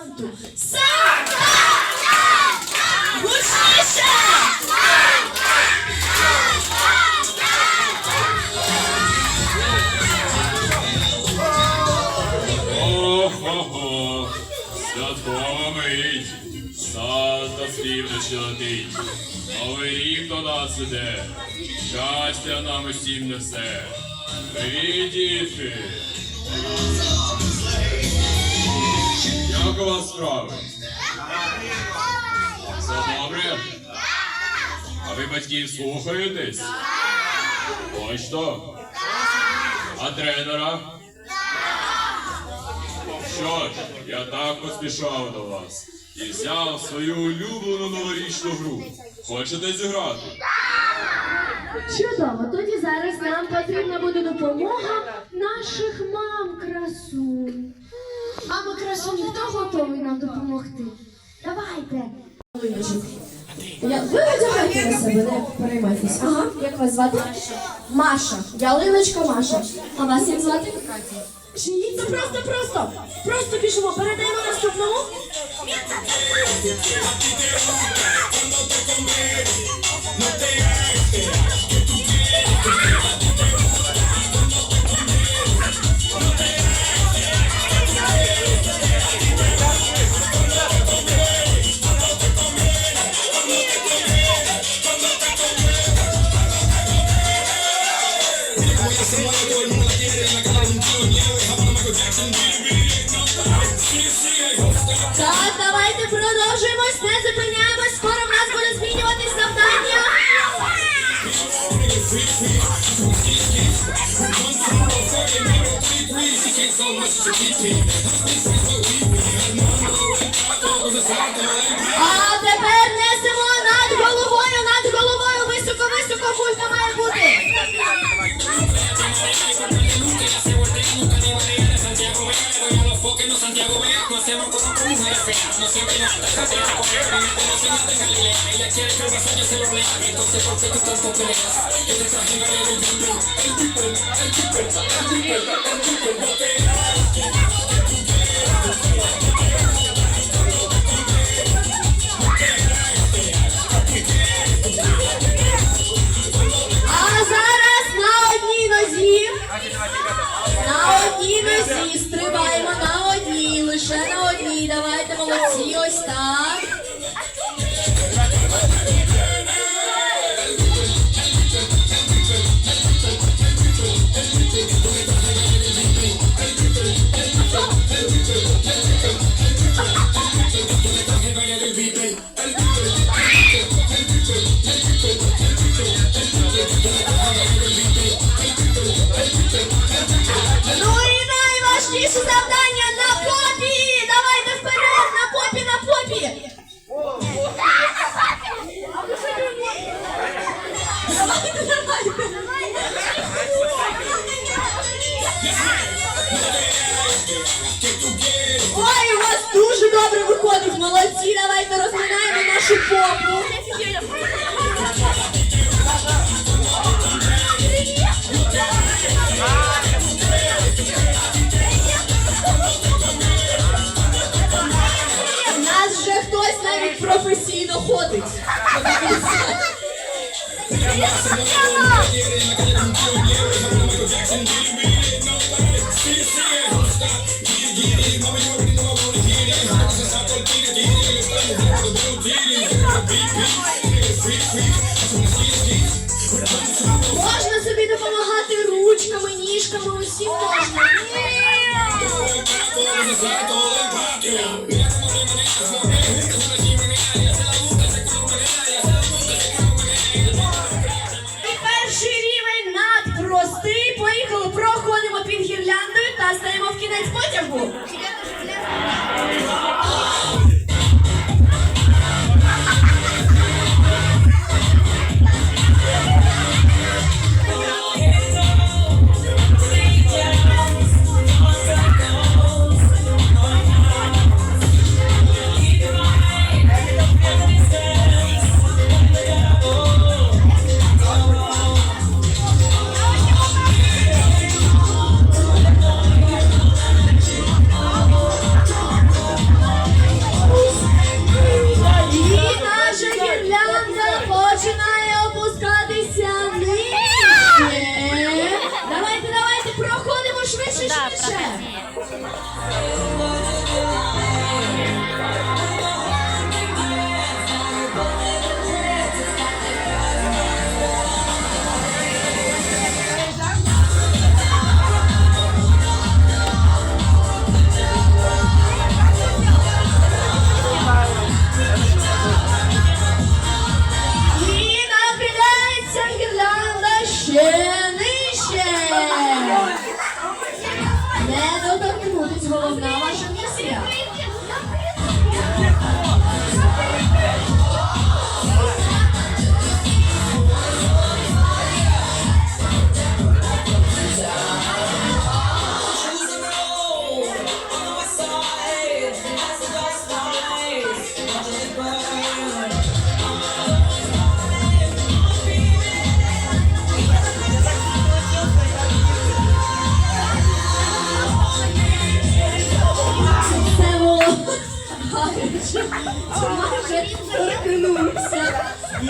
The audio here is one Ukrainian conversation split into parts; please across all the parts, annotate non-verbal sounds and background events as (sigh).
Санту. Санта! Гучніше! Ого-го, святкова мить, Санта Новий рік до нас іде, щастя нам усім несе. Привіт, дітки! Як у вас справи? Все добре? А ви батьків слухаєтесь? Точно? А тренера? Що ж, я так поспішав до вас і взяв свою улюблену новорічну гру. Хочете зіграти? Чудово, тоді зараз нам потрібна буде допомога наших мам красунь. Мами красуні, хто готовий нам допомогти? Давайте. Я, ви одягайте на себе, не переймайтесь. Ага, як вас звати? Маша. Ялиночка Маша. А вас як звати? Чи це просто, просто. Просто біжимо, передаємо наступному. А тепер несемо над головою, над головою, високо, високо, кулька має бути. А зараз на одній нозі. На одній нозі стрибаємо на одній, лише на одній. Давайте молодці, ось так. Ну Ой, у вас дуже добре виходить, молодці! Давайте розминаємо нашу попу. Нас вже хтось навіть професійно ходить. Можна (laughs) гаряче. Торкнувся.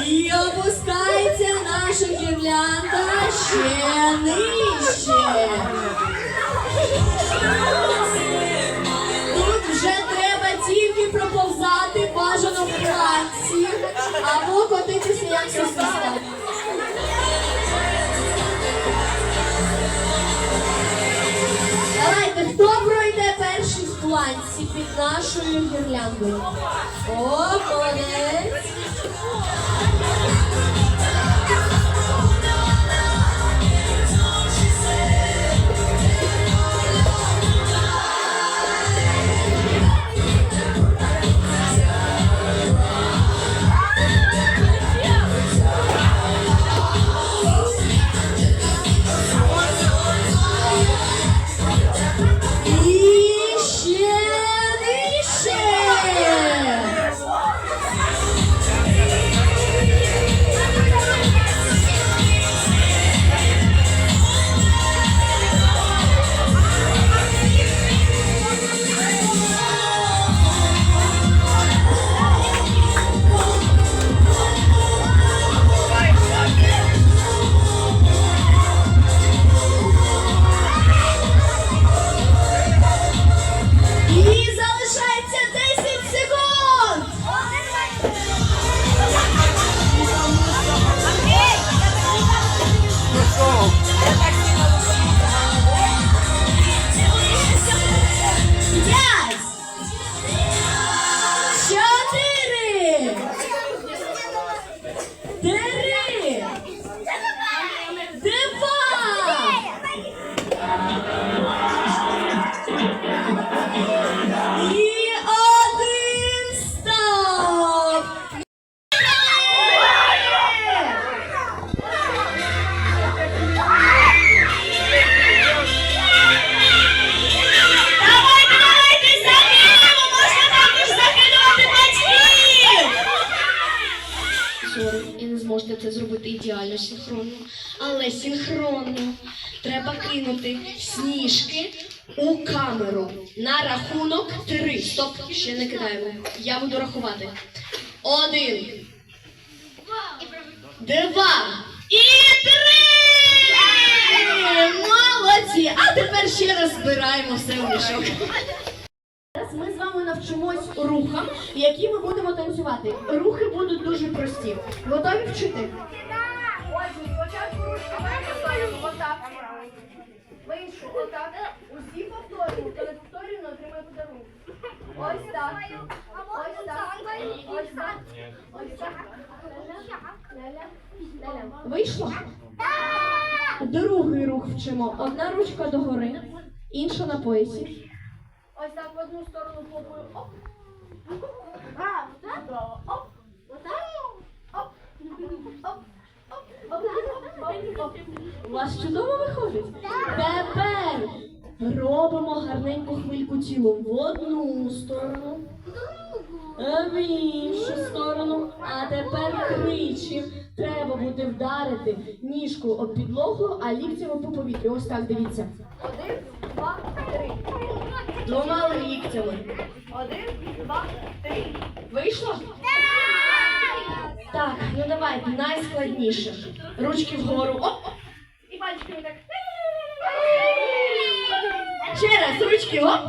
І опускається наша гірлянда ще нижче. Тут вже треба тільки проповзати бажано в планці або котитися як сосиска. Давайте, хто пройде перший в планці під нашою гірляндою? О, молодець! Камеру на рахунок три. Стоп, ще не кидаємо. Я буду рахувати. Один. Два. І три! Молодці! А тепер ще раз збираємо все в мішок. Зараз ми з вами навчимось рухам, які ми будемо танцювати. Рухи будуть дуже прості. Готові вчити? Отак. Вийшов отак. Усі повторюємо. Хто не повторює, не отримає подарунок. Ось так. Ось так. Ось так. Ось так. Ля-ля. Ля-ля. Вийшло? Другий рух вчимо. Одна ручка догори, інша на поясі. Ось так в одну сторону попою. Оп. А. Оп. Отак. Оп. Оп. Оп. Оп. Оп. Оп. У вас чудово виходить? Тепер робимо гарненьку хвильку тілом в одну сторону, в іншу сторону. А тепер тричі. Треба буде вдарити ніжку об підлогу, а ліктями по повітрю. Ось так, дивіться. Один, два, три. Двома ліктями. Один, два, три. Вийшло? Так, ну давайте, найскладніше. Ручки вгору. Оп, оп. І пальчиками так. Ще раз, ручки, оп.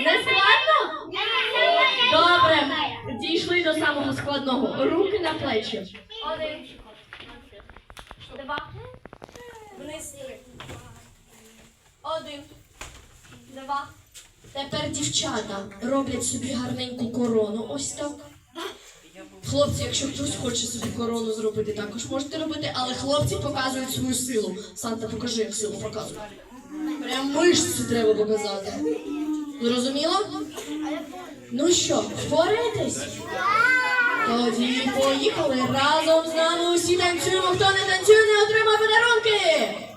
Не складно? Добре. Дійшли до самого складного. Руки на плечі. Один. Два. Вниз. Один. Два. Тепер дівчата роблять собі гарненьку корону. Ось так. Хлопці, якщо хтось хоче собі корону зробити, також можете робити, але хлопці показують свою силу. Санта, покажи, як силу показують. Прям мишці треба показати. Зрозуміло? Ну що, впораєтесь? Тоді поїхали разом з нами усі танцюємо. Хто не танцює, не отримає подарунки.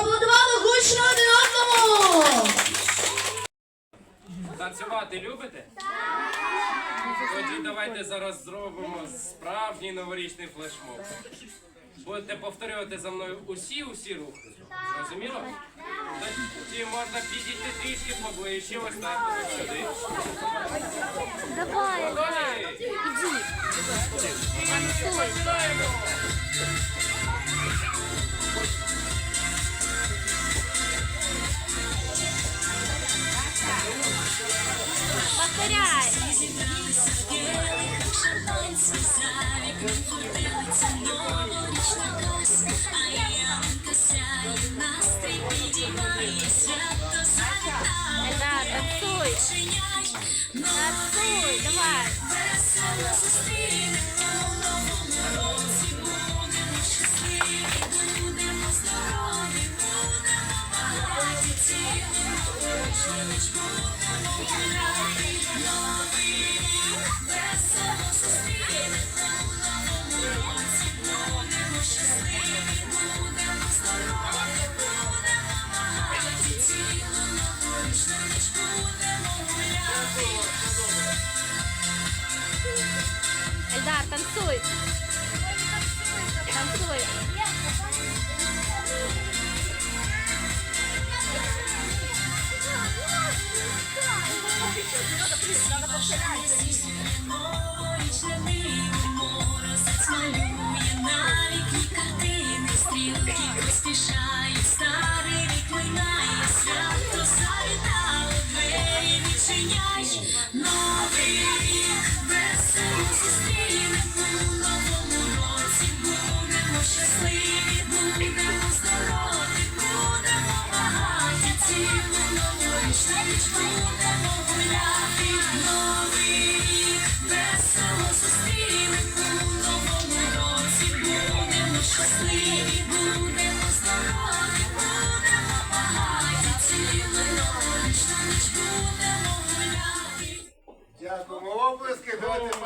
Поаплодували гучно один одному. Танцювати любите? Тоді давайте зараз зробимо справжній новорічний флешмоб. Будете повторювати за мною усі усі рухи. Зрозуміло? Тоді можна підійти трішки поближче, ось так ось сюди. Давай, Готові? Починаємо! Да, танцуй. Танцуй, давай. Зустрінемо в новому році. Будемо щасливі, будемо Эльдар, танцуй. Танцуй. Дякуємо. Облески, давайте